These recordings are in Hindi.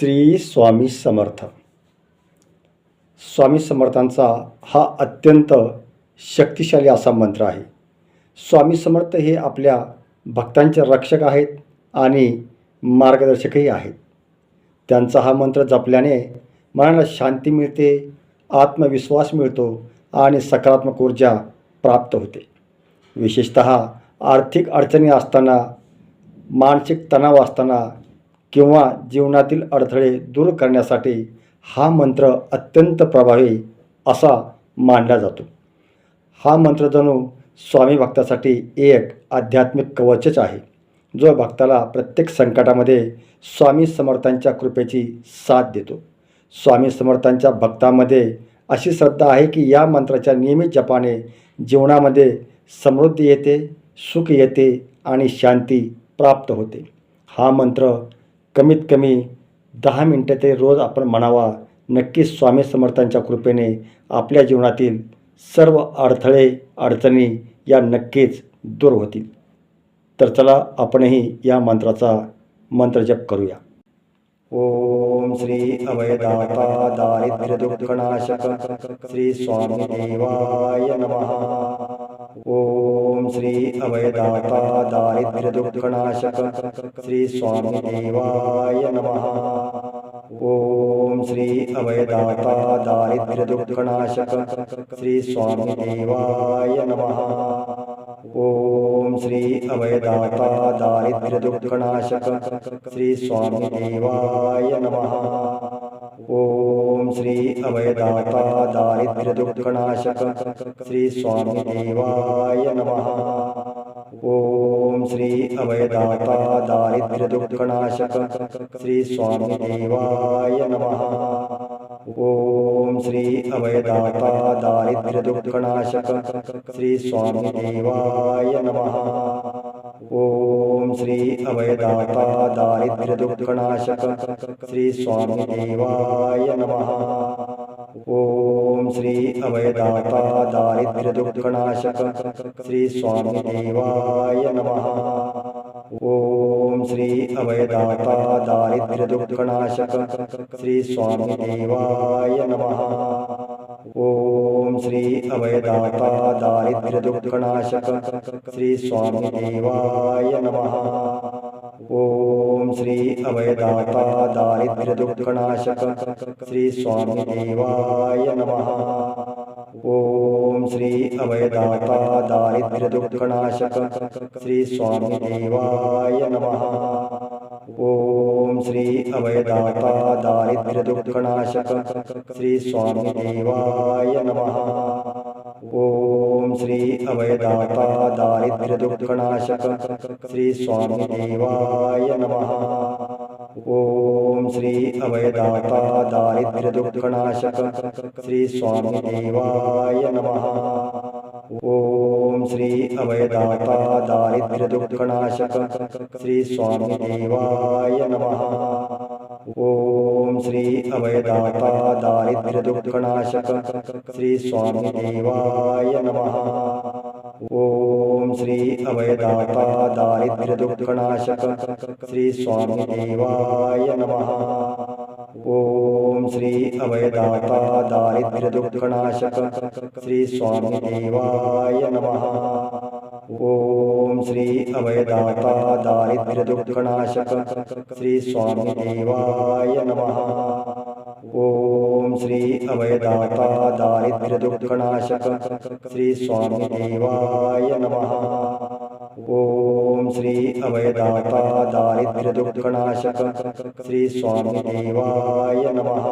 श्री स्वामी समर्थ. स्वामी समर्थांचा हा अत्यंत शक्तिशाली असा मंत्र आहे. स्वामी समर्थ हे आपल्या भक्तांचे रक्षक आहेत आणि मार्गदर्शकही आहेत. त्यांचा हा मंत्र जपल्याने मनाला शांती मिळते आत्मविश्वास मिळतो आणि सकारात्मक ऊर्जा प्राप्त होते. विशेषत आर्थिक अडचणी असताना मानसिक तणाव असताना किंवा जीवनातील अडथळे दूर करण्यासाठी हा मंत्र अत्यंत प्रभावी असा मानला जातो. हा मंत्र जणू स्वामी भक्तासाठी एक आध्यात्मिक कवचच आहे जो भक्ताला प्रत्येक संकटामध्ये स्वामी समर्थांच्या कृपेची साथ देतो. स्वामी समर्थांच्या भक्तामध्ये अशी श्रद्धा आहे की या मंत्राच्या नियमित जपाने जीवनामध्ये समृद्धी येते सुख येते आणि शांती प्राप्त होते. हा मंत्र कमीत कमी दहा मिनटं ते रोज आपण म्हणावा नक्कीच स्वामी समर्थांच्या कृपेने आपल्या जीवनातील सर्व अडथळे अडचणी या नक्कीच दूर होतील. तर चला आपणही या मंत्राचा मंत्रजप करूया. ओम श्री अभयदाता दारिद्र्य दुःखनाशक श्री स्वामी देवाय नमः. ओम श्री अभयदाता दारिद्र्य दुःखनाशक श्री स्वामी देवाय नमः। ओम श्री अभयदाता दारिद्र्य दुःखनाशक श्री स्वामी देवाय नमः। ओम श्री अभयदाता दारिद्र्य दुःखनाशक श्री स्वामी देवाय नमः। ओम श्री अभयदाता दारिद्र्य दुःखनाशक श्री स्वामी देवाय नमः। ओम श्री अभयदाता दारिद्र्य दुःखनाशक श्री स्वामी देवाय नमः। ओम श्री अभयदाता दारिद्र्य दुःखनाशक श्री स्वामी देवाय नमः। ओम श्री अभयदाता दारिद्र्य दुःखनाशक श्री स्वामी देवाय नमः। ओम श्री अभयदाता दारिद्र्य दुःखनाशक श्री स्वामी देवाय नमः। ओम श्री अभयदाता दारिद्र्य दुःखनाशक श्री स्वामी देवाय नमः। ओम श्री अभयदाता दारिद्र्य दुःखनाशक श्री स्वामी देवाय नमः। ओम श्री अभयदाता दारिद्र्य दुःखनाशक श्री स्वामी देवाय नमः ओम श्री अभयदाता दारिद्र्य दुःखनाशक श्री स्वामी देवाय नमः। ओम श्री अभयदाता दारिद्र्य दुःखनाशक श्री स्वामी देवाय नमः। ओम श्री अभयदाता दारिद्र्य दुःखनाशक श्री स्वामी देवाय नमः। ओम श्री अभयदाता दारिद्र्य दुःखनाशक श्री स्वामी देवाय नमः। ओम श्री अभयदाता दारिद्र्य दुःखनाशक श्री स्वामी देवाय नमः। ओम श्री अभयदाता दारिद्र्य दुःखनाशक श्री स्वामी देवाय नमः। ओम श्री अभयदाता दारिद्र्य दुःखनाशक श्री स्वामी देवाय नमः। ओम श्री अभयदाता दारिद्र्य दुःखनाशक श्री स्वामी देवाय नमः। ओम श्री अभयदाता दारिद्र्य दुःखनाशक श्री स्वामी देवाय नमः। ओम श्री अभयदाता दारिद्र्य दुःखनाशक श्री स्वामी देवाय नमः। श्री अभयदाता दारिद्र्य दुःखनाशक श्री स्वामी देवाय नमः।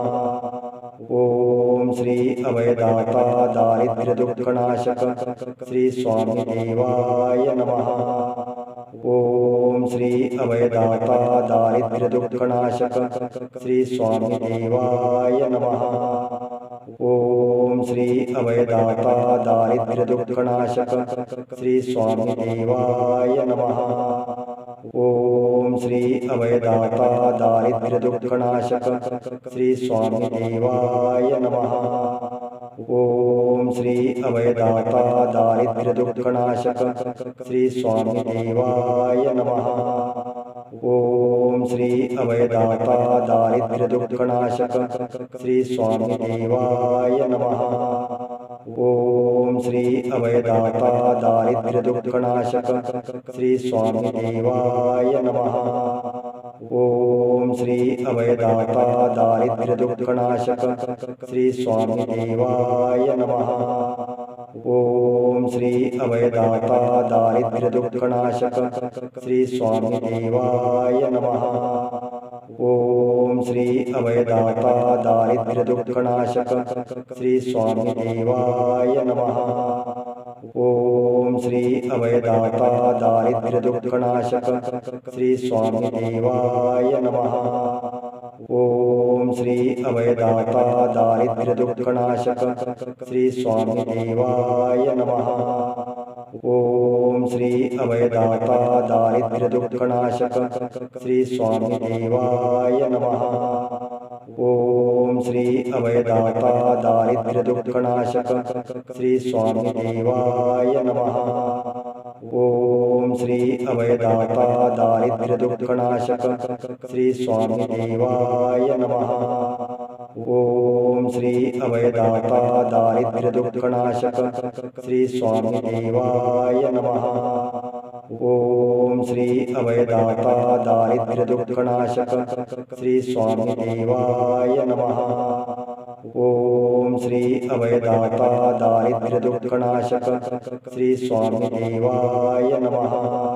ओम श्री अभयदाता दारिद्र्य दुःखनाशक श्री स्वामी देवाय नमः। ओम श्री अभयदाता दारिद्र्य दुःखनाशक श्री स्वामी देवाय नमः। ओम श्री अभयदाता दारिद्र्य दुःखनाशक श्री स्वामी देवाय नमः। ओम श्री अभयदाता दारिद्र्य दुःखनाशक श्री स्वामी देवाय नमः। ओम श्री अभयदाता दारिद्र्य दुःखनाशक श्री स्वामी देवाय नमः। ओम श्री अभयदाता दारिद्र्य दुःखनाशक श्री स्वामी देवाय नमः। ओम श्री अभयदाता दारिद्र्य दुःखनाशक श्री स्वामी देवाय नमः। ओम श्री अभयदाता दारिद्र्य दुःखनाशक श्री स्वामी देवाय नमः। ओम श्री अभयदाता दारिद्र्य दुःखनाशक श्री स्वामी देवाय नमः। ओम श्री अभयदाता दारिद्र्य दुःखनाशक श्री स्वामी देवाय नमः। ओम श्री अभयदाता दारिद्र्य दुःखनाशक श्री स्वामी देवाय नमः। ओम श्री अभयदाता दारिद्र्य दुःखनाशक श्री स्वामी देवाय नमः। ओम श्री अभयदाता दारिद्र्य दुःखनाशक श्री स्वामी देवाय नमः। ओम श्री अभयदाता दारिद्र्य दुःखनाशक श्री स्वामी देवाय नमः। ओम श्री अभयदाता दारिद्र्य दुःखनाशक श्री स्वामी देवाय नमः। ओम श्री अभयदाता दारिद्र्य दुःखनाशक श्री स्वामी देवाय नमः। ओम श्री अभयदाता दारिद्र्य दुःखनाशक श्री स्वामी देवाय नमः। ओम श्री अभयदाता दारिद्र्य दुःखनाशक श्री स्वामी देवाय नमः।